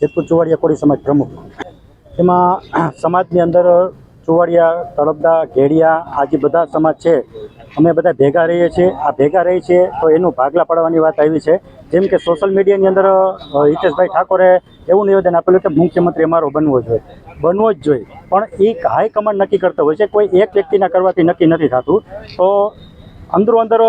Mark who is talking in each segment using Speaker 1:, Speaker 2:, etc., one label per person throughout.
Speaker 1: જેતપુર ચુવાડિયા કોળી સમાજ પ્રમુખ. એમાં સમાજની અંદર ચુવાડિયા, તળપદા, ઘેડિયા, આ જે બધા સમાજ છે, અમે બધા ભેગા રહીએ છીએ. આ ભેગા રહીએ છીએ તો એનું ભાગલા પાડવાની વાત આવી છે. જેમ કે સોશિયલ મીડિયાની અંદર હિતેશભાઈ ઠાકોરે એવું નિવેદન આપેલું કે મુખ્યમંત્રી અમારો બનવો જોઈએ. બનવો જ જોઈએ. પણ એ હાઈકમાન્ડ નક્કી કરતો હોય છે. કોઈ એક વ્યક્તિના કરવાથી નક્કી નથી થતું. તો અંદરો અંદર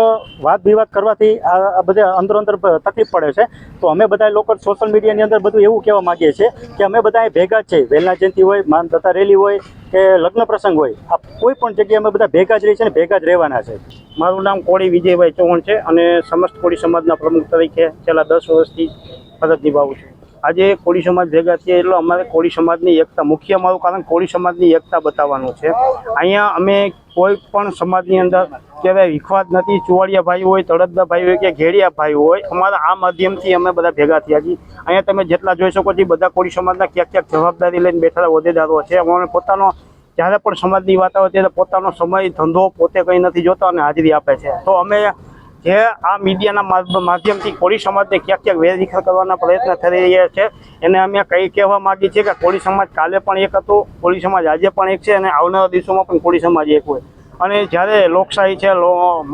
Speaker 1: વાદ વિવાદ કરવાથી આ બધે અંદરો અંદર તકલીફ પડે છે. તો અમે બધા લોકો સોશિયલ મીડિયાની અંદર બધું એવું કહેવા માંગીએ છીએ કે અમે બધા ભેગા જ છે વેલના જયંતિ હોય, માન તથા રેલી હોય કે લગ્ન પ્રસંગ હોય, આ કોઈ પણ જગ્યાએ અમે બધા ભેગા જ રહીએ છીએ ને ભેગા જ રહેવાના છે.
Speaker 2: મારું નામ કોળી વિજયભાઈ ચૌહાણ છે અને સમસ્ત કોળી સમાજના પ્રમુખ તરીકે છેલ્લા દસ વર્ષથી ફરજ નિભાવું છું. આજે કોળી સમાજ ભેગા થયા એટલે અમારે કોળી સમાજની એકતા, મુખ્ય અમારું કારણ કોળી સમાજની એકતા બતાવવાનું છે. અહીંયા અમે કોઈ પણ સમાજની અંદર કહેવાય વિખવાદ નથી, ચુવાડિયા ભાઈ હોય તળદદા ભાઈ હોય કે ઘેડિયા ભાઈ હોય, અમારા આ માધ્યમથી અમે બધા ભેગા થયા છીએ. અહીંયા તમે જેટલા જોઈ શકો છો બધા કોળી સમાજના ક્યાંક ક્યાંક જવાબદારી લઈને બેઠેલા હોદ્દેદારો છે. અમારે પોતાનો જ્યારે પણ સમાજની વાત આવે ત્યારે પોતાનો સમય, ધંધો પોતે કંઈ નથી જોતા અને હાજરી આપે છે. તો અમે જે આ મીડિયાના માધ્યમથી કોળી સમાજને ક્યાંક ક્યાંક વેરવિખેર કરવાના પ્રયત્ન થઈ રહ્યા છે. એને અમે કઈ કહેવા માંગીએ છીએ કે કોળી સમાજ કાલે પણ એક હતો, કોળી સમાજ આજે પણ એક છે અને આવનારા દિવસોમાં પણ કોળી સમાજ એક હોય. અને જ્યારે લોકશાહી છે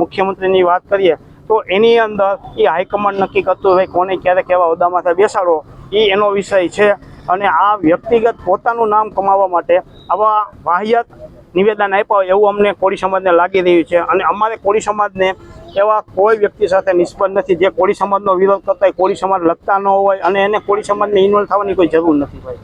Speaker 2: મુખ્યમંત્રીની વાત કરીએ, તો એની અંદર એ હાઈકમાન્ડ નક્કી કરતું હોય કોને ક્યારે કેવા હોદ્દામાં બેસાડો, એ એનો વિષય છે. અને આ વ્યક્તિગત પોતાનું નામ કમાવવા માટે આવા વાહિયાત નિવેદન આપ્યા એવું અમને કોળી સમાજને લાગી રહ્યું છે. અને અમારે કોળી સમાજને એવા કોઈ વ્યક્તિ સાથે નિષ્ફળ નથી. જે કોળી સમાજનો વિરોધ કરતા હોય, કોળી સમાજ લગતા ન હોય અને એને કોળી સમાજને ઇન્વોલ્વ થવાની કોઈ જરૂર નથી ભાઈ.